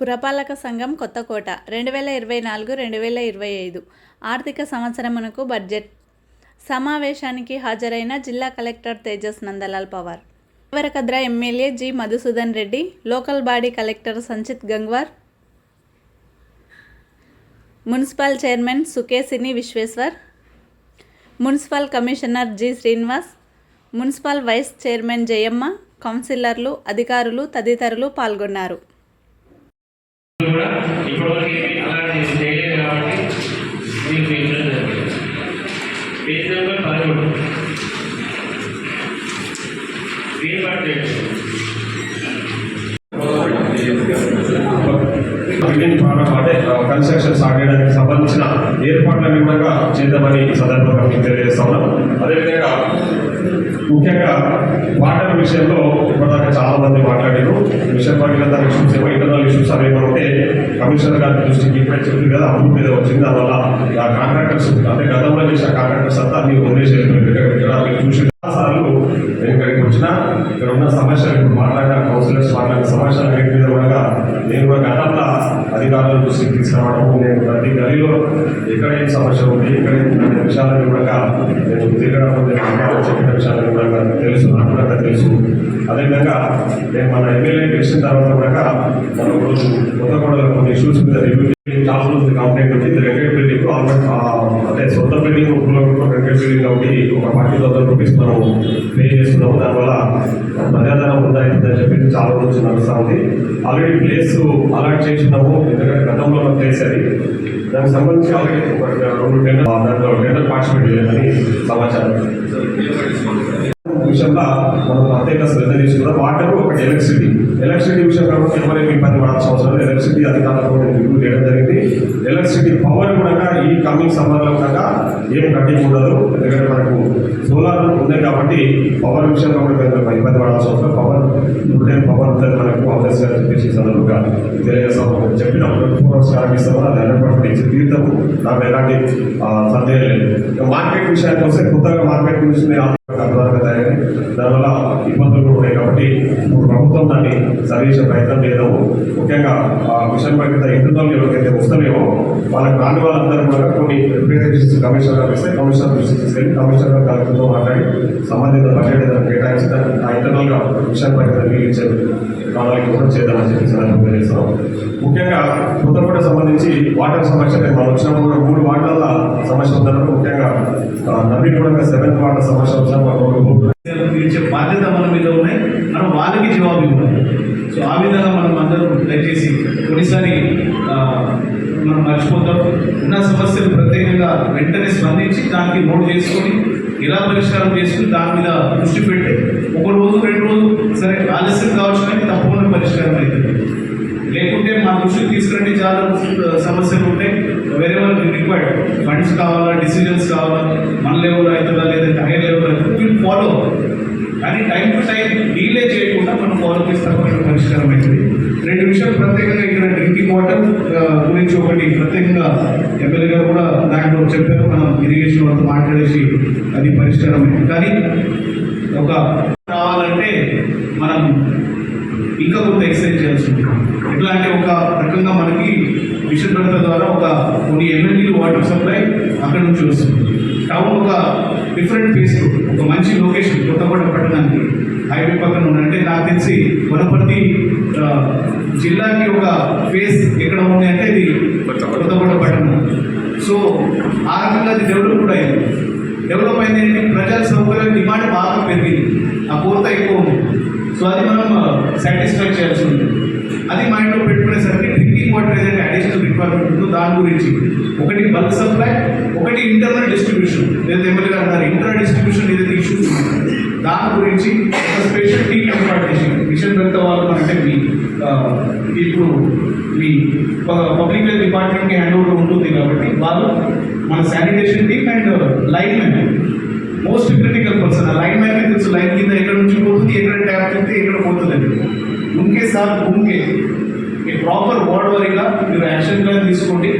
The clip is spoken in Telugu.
పురపాలక సంఘం కొత్తకోట రెండు వేల ఇరవై నాలుగు రెండు వేల ఇరవై ఐదు. ఆర్థిక సంవత్సరమునకు బడ్జెట్. సమావేశానికి హాజరైన జిల్లా collector Tejas Nandlal Pawar. Devarakadra MLA G Madhusudan Reddy local body collector Sanchit Gangwar. Municipal chairman Sukesini Vishweshwar. Municipal commissioner G Srinivas. Municipal vice chairman Jayamma. కౌన్సిలర్లు అధికారులు తదితరులు పాల్గొన్నారు. ఇప్పటివరకు ఏమీ అలాంటి చేయలేదు కాబట్టి మీకు ఇబ్బంది జరిగింది. పేజ్ నెంబర్ పదమూడు రీబడ్జెట్ బిల్డింగ్ కన్స్ట్రక్షన్ స్టార్ట్ చేయడానికి సంబంధించిన ఏర్పాట్లన్నీ కూడా చేద్దామని ఈ సందర్భంగా మీకు తెలియజేస్తా ఉన్నాం. అదేవిధంగా ముఖ్యంగా వాటర్ విషయంలో ఇప్పటిదాకా చాలా మంది మాట్లాడారు. మిషన్ భగీరథ ఇష్యూస్ ఏమో ఇంటర్నల్ ఇష్యూస్ ఉంటే కమిషనర్ గారి దృష్టికి ఇప్పుడే చెప్పింది కదా అప్పుడు మీద వచ్చింది. దానివల్ల ఆ కాంట్రాక్టర్స్ అంటే గతంలో చేసిన కాంట్రాక్టర్స్ అంతా మీరు వదిలేసి ఇక్కడ చూసి సార్లు నేను ఇక్కడికి వచ్చినా ఇక్కడ ఉన్న సమస్యలు ఇప్పుడు మాట్లాడిన కౌన్సిలర్స్ మాట్లాడిన సమస్యలు అన్నిటి మీద కూడా నేను కూడా గతంలో అధికారుల దృష్టికి తీసుకురావడం నేను ప్రతి గదిలో ఎక్కడ ఏం సమస్య ఉంది ఎక్కడ ఏం విషయాలను కూడా నేను తిరగడం చెప్పిన విషయాలను కూడా తెలుసు నాకు కూడా తెలుసు. అదేవిధంగా నేను మన ఎమ్మెల్యే గెలిచిన తర్వాత కూడా మనం రోజు కొత్త కూడా కొన్ని ఇష్యూస్ మీద రివ్యూ చాలా రోజులు కంప్లైంట్ ఉంది. ఇది రెండేడ్ బిల్డింగ్ అంటే సొంత బిల్డింగ్ రెండేడ్ బిల్డింగ్ ఒకటి ఒక ఫార్టీ థౌసండ్ రూపీస్ మనం పే చేస్తున్నాము. దానివల్ల ప్రజాధనం ఉందా అని చెప్పి చాలా రోజు నడుస్తూ ఉంది. ఆల్రెడీ ప్లేస్ అలాట్ చేసినాము. ఎందుకంటే గతంలో ఉన్న దానికి సంబంధించి ఆల్రెడీ ఒక రెండు టెండర్ దాంట్లో టెండర్ పార్టిసిపేట్ చేయాలని సమాచారం. విషయంలో మనం ప్రత్యేక శ్రద్ధ తీసుకున్నాం. వాటర్ ఒకటి ఎలక్ట్రిసిటీ ఎలక్ట్రిసిటీ విషయం కాబట్టి ఎవరైనా ఇబ్బంది పడాల్సిన అవసరం లేదు. ఎలక్ట్రిసిటీ అధికారులకు కూడా రివ్యూ చేయడం జరిగింది. ఎలక్ట్రిసిటీ పవర్ కూడా ఈ కమింగ్ సమ్మర్లో కూడా ఏం కట్టింగ్ ఉండదు. ఎందుకంటే మనకు సోలార్ ఉంది కాబట్టి పవర్ విషయంలో కూడా ఇబ్బంది పడాల్సి వస్తుంది. పవర్ ఫుల్ పవర్ ఉంటుంది మనకు ఆఫీస్ గారు చెప్పేసి సందర్భంగా తెలియజేస్తాం. చెప్పినప్పుడు ఫోర్ అవర్స్ ఆరంభిస్తాము అది హండ్రెడ్ పర్సెంట్ ఇచ్చి తీర్థము నాకు ఎలాంటి సందేహం లేదు. మార్కెట్ విషయానికి వస్తే కొత్తగా మార్కెట్ గురించి దానివల్ల ఇబ్బందులు కూడా ఉన్నాయి కాబట్టి ఇప్పుడు ప్రభుత్వం దాన్ని సరిచేసే ప్రయత్నం చేయడం ముఖ్యంగా ఆ మిషన్ పైన ఇంటర్నల్ ఎవరికైతే వస్తలేమో వాళ్ళకి రాని వాళ్ళందరూ కూడా కొన్ని రిప్రజెంటేషన్స్ కమిషనర్ గారు కమిషనర్ దృష్టికి తీసుకెళ్ళి కమిషనర్ కలెక్టర్తో మాట్లాడి సంబంధిత బడ్జెట్ ఏదైనా కేటాయిస్తే ఆ ఇంటర్నల్గా పైన కూడా చేద్దామని చెప్పి తెలియజేస్తాం. ముఖ్యంగా కొత్తపూట సంబంధించి వాటర్ సమస్య మనం వచ్చినప్పుడు కూడా మూడు వాటర్ల సమస్య ఉందన్నప్పుడు ముఖ్యంగా నవీ నవీన్ కూడా సెవెంత్ వాటర్ సమస్య వచ్చినప్పుడు తీర్చే బాధ్యత మన మీద ఉన్నాయి. మనం వాళ్ళకి జవాబు ఇవ్వాలి. సో ఆ విధంగా మనం అందరం దయచేసి కొన్నిసారి మర్చిపోతారు. మర్చిపోతాం ఉన్న సమస్యలు ప్రత్యేకంగా వెంటనే స్పందించి దానికి నోట్ చేసుకొని ఎలా పరిష్కారం చేసుకుని దాని మీద దృష్టి పెట్టి ఒక రోజు రెండు రోజు సరే ఆలస్యం కావచ్చు కానీ తప్పకుండా పరిష్కారం అవుతుంది లేకుంటే మా దృష్టికి తీసుకురండి చాలా సమస్యలు ఉంటాయి వేరే వాళ్ళకి రిక్వైర్డ్ ఫండ్స్ కావాలా డిసిజన్స్ కావాలా మన లెవెల్లో అవుతుందా లేదంటే హైయర్ లెవెల్లో అవుతుందా వీళ్ళు ఫాలో కానీ టైం టు టైం డీలే చేయకుండా మనం ఫాలో చేస్తే పరిష్కారం అవుతుంది రెండు విషయాలు ప్రత్యేకంగా ఇక్కడ డ్రింకింగ్ వాటర్ గురించి ఒకటి ప్రత్యేకంగా ఎమ్మెల్యే గారు కూడా దాంట్లో చెప్పారు. మనం ఇరిగేషన్ వాళ్ళతో మాట్లాడేసి అది పరిష్కారం కానీ ఒక రావాలంటే మనం ఇంకా కొంత ఎక్సైజ్ చేయాల్సి ఉంటుంది. ఎట్లా అంటే ఒక రకంగా మనకి మిషన్ భద్రత ద్వారా ఒక కొన్ని ఎమ్మెల్యేలు వాటర్ సప్లై అక్కడ నుంచి వస్తుంది. టౌన్ ఒక డిఫరెంట్ ప్లేస్ ఒక మంచి లొకేషన్ కొత్తపడ పట్టణానికి హైవే పక్కన ఉందంటే నాకు తెలిసి వనపర్తి జిల్లాకి ఒక ఫేస్ ఎక్కడ ఉంది అంటే ఇది కొత్తగూడ పట్టణం సో ఆ రకంగా అది డెవలప్ కూడా అయింది. డెవలప్ అయింది ఏంటి? ప్రజల సౌకర్యం డిమాండ్ బాగా పెరిగింది. ఆ కొరత ఎక్కువ ఉంది. సో అది మనం సాటిస్ఫై చేయాల్సి ఉంది. అది మైండ్లో పెట్టుకునేసరికి డ్రింకింగ్ వాటర్ ఏదైతే అడిషనల్ రిక్వైర్మెంట్ ఉందో దాని గురించి. ఒకటి బల్క్ సప్లై ఒకటి ఇంటర్నల్ డిస్ట్రిబ్యూషన్ ఏదైతే ఎమ్మెల్యే గారు అన్నారు ఇంటర్ డిస్ట్రిబ్యూషన్ ఏదైతే ఇష్యూస్ దాని గురించి ఒక స్పెషల్ టీమ్ ఏర్పాటు చేసి మిషన్ పెద్ద వాళ్ళు అంటే మీ ఆ, ఇప్పుడు మీ పబ్లిక్ హెల్త్ డిపార్ట్మెంట్కి హ్యాండ్ ఓవర్ ఉంటుంది కాబట్టి వాళ్ళు మన sanitation team and line man most critical person line man తెలుసు లైన్ కింద ఎక్కడ నుంచి పోతుంది ఎక్కడ ట్యాప్ తింటే ఎక్కడ పోతుంది ఉంకే సార్ ఉంకే. ఈ ప్రాపర్ వార్డ్ వారీగా మీరు యాక్షన్ ప్లాన్ తీసుకోండి.